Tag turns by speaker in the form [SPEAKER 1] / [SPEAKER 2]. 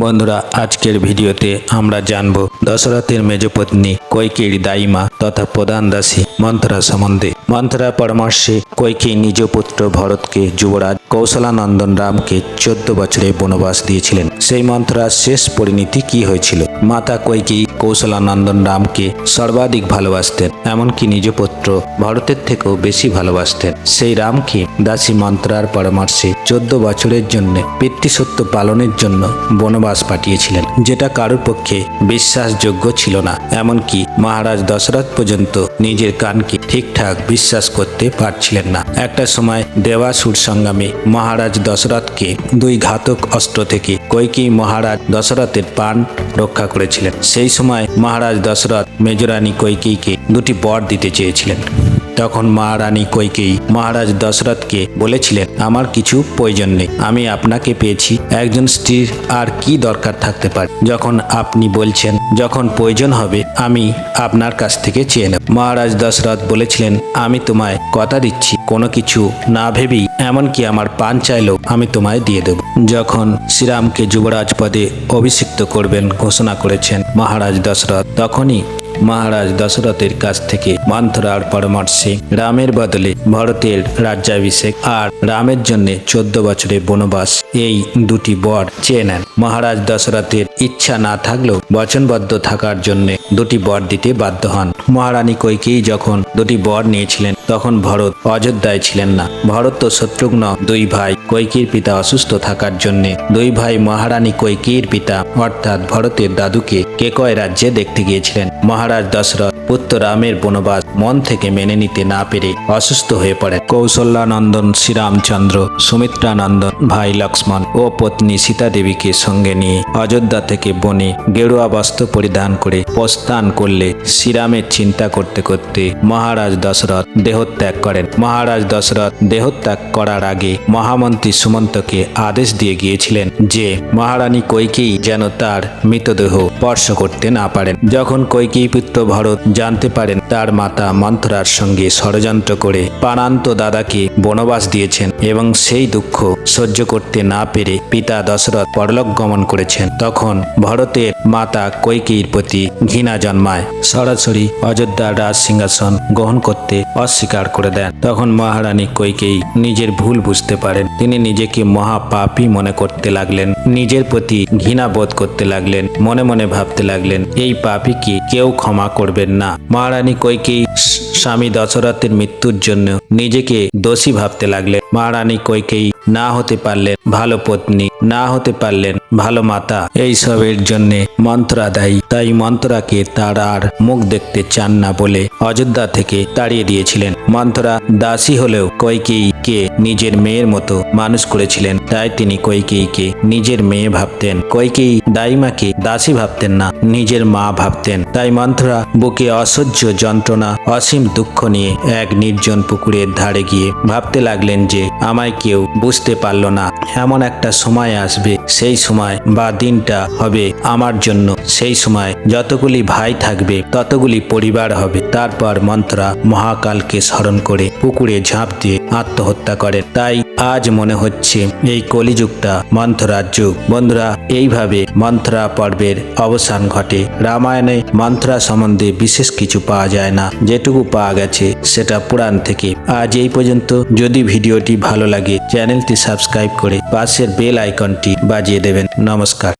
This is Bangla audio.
[SPEAKER 1] বন্ধুরা, আজকের ভিডিওতে আমরা জানব দশরথের মেজপত্নী কৈকের দাইমা তথা প্রধান দাসী মন্থরা সম্বন্ধে। মন্থরা পরামর্শে কৈকে নিজ পুত্র ভরতকে যুবরাজ কৌশলানন্দন রামকে চোদ্দ বছরে বনবাস দিয়েছিলেন। সেই মন্ত্রার শেষ পরিণতি কি হয়েছিল? মাতা কৈকেয়ী কৌশলানন্দন রামকে সর্বাধিক ভালোবাসতেন, এমনকি নিজ পুত্র ভরতের থেকেও বেশি ভালোবাসতেন। সেই রামকে দাসী মন্ত্রার পরামর্শে চোদ্দ বছরের জন্য পিতৃসত্য পালনের জন্য বনবাস পাঠিয়েছিলেন, যেটা কারোর পক্ষে বিশ্বাসযোগ্য ছিল না। এমনকি মহারাজ দশরথ পর্যন্ত নিজের কানকে ঠিকঠাক বিশ্বাস করতে পারছিলেন না। একটা সময় দেবাসুর সংগ্রামে মহারাজ দশরথকে দুই ঘাতক অস্ত্র থেকে কৈকি মহারাজ দশরথের প্রাণ রক্ষা করেছিলেন। সেই সময় মহারাজ দশরথ মেজরানী কৈকিকে দুটি বর দিতে চেয়েছিলেন। তখন মহারানী কৈকেয়ী মহারাজ দশরথকে বলেছিলেন, আমার কিছু প্রয়োজন নেই, আমি আপনাকে পেয়েছি, একজন স্ত্রীর আর কি দরকার থাকতে পারে? যখন আপনি বলছেন, যখন প্রয়োজন হবে, আমি আপনার কাছ থেকে চেয়ে নেব। মহারাজ দশরথ বলেছিলেন, আমি তোমায় কথা দিচ্ছি, কোনো কিছু না ভেবেই, এমনকি আমার পান চাইলেও আমি তোমায় দিয়ে দেব। যখন শ্রীরামকে যুবরাজ পদে অভিষিক্ত করবেন ঘোষণা করেছেন মহারাজ দশরথ, তখনই মহারাজ দশরথের কাছ থেকে মন্থরার পরামর্শে রামের বদলে ভরতের রাজ্যাভিষেক আর রামের জন্য চোদ্দ বছরের বনবাস এই দুটি বর চেয়ে নেন। মহারাজ দশরথের ইচ্ছা না থাকলেও বচনবদ্ধ থাকার জন্য দুটি বর দিতে বাধ্য হন। মহারানী কৈকেয়ী যখন দুটি বর নিয়েছিলেন, তখন ভরত অযোধ্যায় ছিলেন না। ভরত তো শত্রুঘ্ন দুই ভাই কৈকির পিতা অসুস্থ থাকার জন্য দুই ভাই মহারানী কৈকির পিতা অর্থাৎ ভরতের দাদুকে কেকয় রাজ্যে দেখতে গিয়েছিলেন। মহারাজ দশরথ পুত্র রামের বনবাস। মন থেকে মেনে নিতে না পেরে অসুস্থ হয়ে পড়েন। কৌশল্যানন্দন শ্রীরামচন্দ্র, সুমিত্রানন্দন, ভাই লক্ষ্মণ ও পত্নী সীতা দেবীকে সঙ্গে নিয়ে অযোধ্যা থেকে বনে গেরুয়া বস্ত্র পরিধান করে প্রস্থান করলে শ্রীরামের চিন্তা করতে করতে মহারাজ দশরথ দেহত্যাগ করেন। মহারাজ দশরথ দেহত্যাগ করার আগে মহামন্ত্রী সুমন্তকে আদেশ দিয়ে গিয়েছিলেন যে মহারানী কৈকেয়ী যেন তার মৃতদেহ স্পর্শ করতে না পারেন। যখন কৈকেয়ী পুত্র ভরত জানতে পারেন তার মাতা মন্থরার সঙ্গে ষড়যন্ত্র করে পানান্ত দাদাকে বনবাস দিয়েছেন এবং সেই দুঃখ সহ্য করতে না পেরে পিতা দশরথ পরলোক গমন করেছেন। তখন ভরতের মাতা কৈকেয়ীর প্রতি ঘৃণা জন্মায়। সরাসরি অযোধ্যার রাজ সিংহাসন গ্রহণ করতে অস্বীকার করে দেন। তখন মহারানী কৈকেয়ী নিজের ভুল বুঝতে পারেন। তিনি নিজেকে মহাপাপী মনে করতে লাগলেন। নিজের প্রতি ঘৃণা বোধ করতে লাগলেন। মনে মনে ভাবতে লাগলেন, এই পাপীকে কেউ ক্ষমা করবেন না। মহারানী কৈকেয়ী স্বামী দশরথের মৃত্যুর জন্য নিজেকে দোষী ভাবতে লাগলেন। মহারানী কৈকেই না হতে পারলেন, ভালো পত্নী না হতে পারলেন, ভালো মাতা, এই সবের জন্য মন্ত্রা দায়ী। তাই মন্ত্রাকে তার আর মুখ দেখতে চান না বলে অযোধ্যা থেকে তাড়িয়ে দিয়েছিলেন। মন্ত্রা দাসী হলেও কৈকেয়ীকে নিজের মেয়ের মতো মানুষ করেছিলেন। তাই তিনি কৈকেয়ীকে নিজের মেয়ে ভাবতেন। কৈকেয়ী দাইমাকে দাসী ভাবতেন না, নিজের মা ভাবতেন। তাই মন্ত্রা, বুকে অসহ্য যন্ত্রণা, অসীম দুঃখ নিয়ে এক নির্জন পুকুরের ধারে গিয়ে ভাবতে লাগলেন যে, আমায় কেউ বুঝতে পারল না। এমন একটা সময় আসবে, সেই সময় বা দিনটা হবে আমার জন্য। সেই সময় যতগুলি ভাই থাকবে, ততগুলি পরিবার হবে। তারপর মন্ত্রা মহাকালকে স্মরণ করে পুকুরে ঝাঁপ দিয়ে আত্মহত্যা করেন তাই আজ মনে হচ্ছে এই কলিযুগটা মন্থরার যুগ বন্ধুরা, এইভাবে মন্ত্রা পর্বের অবসান ঘটে। রামায়ণে মন্ত্রা সম্বন্ধে বিশেষ কিছু পাওয়া যায় না। যেটুকু পাওয়া গেছে সেটা পুরাণ থেকে। আজ এই পর্যন্ত। যদি ভিডিওটি ভালো লাগে, চ্যানেলটি সাবস্ক্রাইব করে পাশের বেল আইকনটি বাজিয়ে দেবেন। নমস্কার।